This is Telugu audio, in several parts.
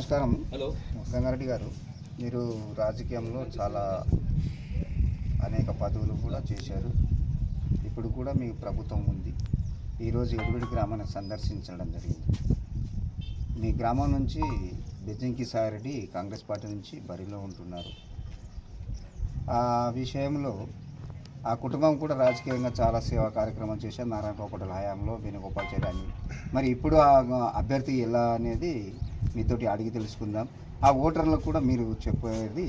గంగారెడ్డి గారు మీరు రాజకీయంలో చాలా అనేక పదవులు కూడా చేశారు. ఇప్పుడు కూడా మీ ప్రభుత్వం ఉంది. ఈరోజు ఎడుగుడి గ్రామాన్ని సందర్శించడం జరిగింది. మీ గ్రామం నుంచి బెజ్జంకి సారెడ్డి కాంగ్రెస్ పార్టీ నుంచి బరిలో ఉంటున్నారు. ఆ విషయంలో ఆ కుటుంబం కూడా రాజకీయంగా చాలా సేవా కార్యక్రమం చేశారు. నారాయణ పోకటల హయాంలో వేణుగోపాల్చారి అని మరి ఇప్పుడు ఆ అభ్యర్థి ఎలా అనేది మీతోటి అడిగి తెలుసుకుందాం. ఆ ఓటర్లకు కూడా మీరు చెప్పేది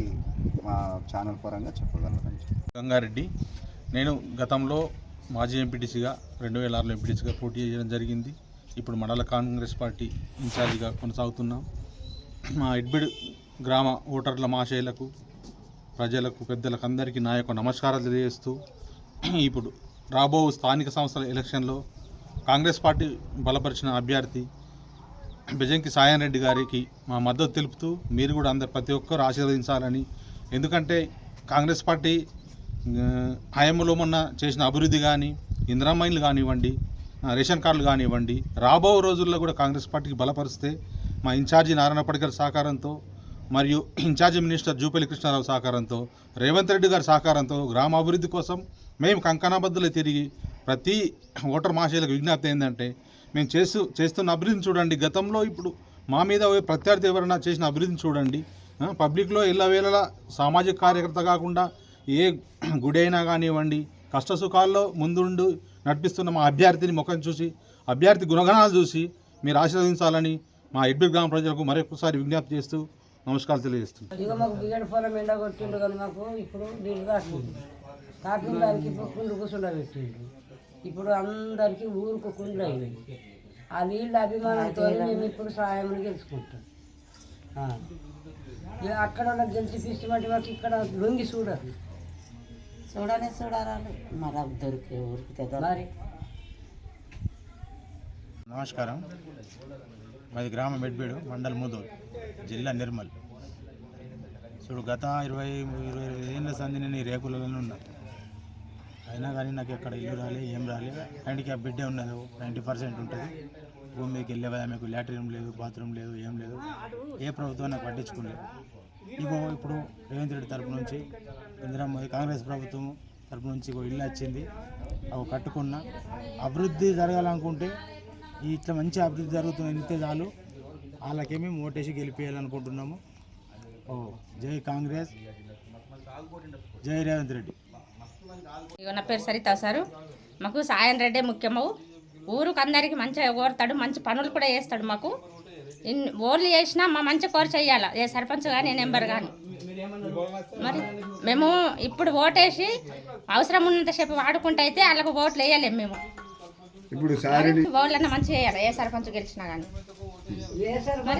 మా ఛానల్ పరంగా చెప్పగలరని గంగారెడ్డి నేను గతంలో మాజీ ఎంపీటీసీగా రెండు వేల ఆరులో ఎంపీటీసీగా పోటీ చేయడం జరిగింది. ఇప్పుడు మండల కాంగ్రెస్ పార్టీ ఇన్ఛార్జిగా కొనసాగుతున్నాం. మా ఎడ్బిడ్ గ్రామ ఓటర్ల మాషేయులకు ప్రజలకు పెద్దలకు అందరికీ నా యొక్క నమస్కారాలు తెలియజేస్తూ ఇప్పుడు రాబో స్థానిక సంస్థల ఎలక్షన్లో కాంగ్రెస్ పార్టీ బలపరిచిన అభ్యర్థి బెజంకి సాయం రెడ్డి గారికి మా మద్దతు తెలుపుతూ మీరు కూడా అందరు ప్రతి ఒక్కరు ఆశీర్వదించాలని. ఎందుకంటే కాంగ్రెస్ పార్టీ హయాంలో మొన్న చేసిన అభివృద్ధి కానీ ఇందిరామైన్లు కానివ్వండి రేషన్ కార్డులు కానివ్వండి రాబో రోజుల్లో కూడా కాంగ్రెస్ పార్టీకి బలపరిస్తే మా ఇన్ఛార్జి నారాయణ పడికర్ సహకారంతో మరియు ఇన్ఛార్జి మినిస్టర్ జూపల్లి కృష్ణారావు సహకారంతో రేవంత్ రెడ్డి గారి సహకారంతో గ్రామ అభివృద్ధి కోసం మేము కంకణాబద్దులు తిరిగి ప్రతి ఓటర్ మహాశయులకు విజ్ఞప్తి ఏంటంటే మేము చేస్తూ చేస్తున్న అభివృద్ధిని చూడండి. గతంలో ఇప్పుడు మా మీద పోయే ప్రత్యర్థి ఎవరైనా చేసిన అభివృద్ధిని చూడండి. పబ్లిక్లో ఎల్లవేళలా సామాజిక కార్యకర్త కాకుండా ఏ గుడి అయినా కానివ్వండి కష్టసుఖాల్లో ముందుండు నడిపిస్తున్న మా అభ్యర్థిని ముఖం చూసి అభ్యర్థి గుణగణాలు చూసి మీరు ఆశీర్వదించాలని మా ఎడ్బిడ్ గ్రామ ప్రజలకు మరొకసారి విజ్ఞప్తి చేస్తూ నమస్కారాలు తెలియజేస్తున్నాను. ఇక మాకు బిగడ పొలం ఎండ కొట్టిండు కానీ మాకు ఇప్పుడు నీళ్ళు ఇప్పుడు కుండు కూర్చుండ పెట్టిండు ఇప్పుడు అందరికీ ఊరుకు కుండ్లు అయినాయి. ఆ నీళ్ళ అభిమానంతో మేము ఇప్పుడు సాయం గెలుచుకుంటాం. అక్కడ వాళ్ళకి గెలిచిపిస్తామంటే మాకు ఇక్కడ లొంగి చూడరు. చూడనే చూడాలి మరి దొరికే ఊరికి మరి? నమస్కారం. మాది గ్రామం మెడ్బేడు మండల్ ముదూర్ జిల్లా నిర్మల్. చూడు గత ఇరవై ఇరవై ఏళ్ళ సంది నేను ఈ రేకులలోనే ఉన్నా. అయినా కానీ నాకు ఎక్కడ ఇల్లు రాలే ఏం రాలే. హ్యాండిక్యాప్ బిడ్డే ఉన్నది నైంటీ పర్సెంట్ ఉంటుంది. భూమి మీదకి వెళ్ళే మీకు లాట్రిన్ లేదు బాత్రూమ్ లేదు ఏం లేదు. ఏ ప్రభుత్వం నాకు పట్టించుకోలేదు ఇగో ఇప్పుడు రేవంత్ రెడ్డి తరపు నుంచి ఇందిరమ్మ కాంగ్రెస్ ప్రభుత్వం తరపు నుంచి ఇగో ఇల్లు వచ్చింది. అవి కట్టుకున్న. అభివృద్ధి జరగాలనుకుంటే ఇట్లా మంచి అభివృద్ధి జరుగుతుంది ఇంతే చాలు. వాళ్ళకేమి ఓటేసి గెలిపేయాలనుకుంటున్నాము. ఓ జై కాంగ్రెస్. జై రేవంత్ రెడ్డి. ఇక నా పేరు సరిత సారు. మాకు సాయం రెడ్డే ముఖ్యము. ఊరుకు అందరికి మంచిగా కోరుతాడు మంచి పనులు కూడా చేస్తాడు మాకు. ఇన్ ఓన్లు చేసినా మా మంచి కోరు చెయ్యాలి. ఏ సర్పంచ్ కానీ నెంబర్ కానీ మరి మేము ఇప్పుడు ఓటేసి అవసరం ఉన్నంతసేపు వాడుకుంటే అయితే వాళ్ళకు ఓట్లు వేయలేము మేము. ఇప్పుడు ఓట్లన్నా మంచిగా వేయాలి ఏ సర్పంచ్ గెలిచినా కానీ మరి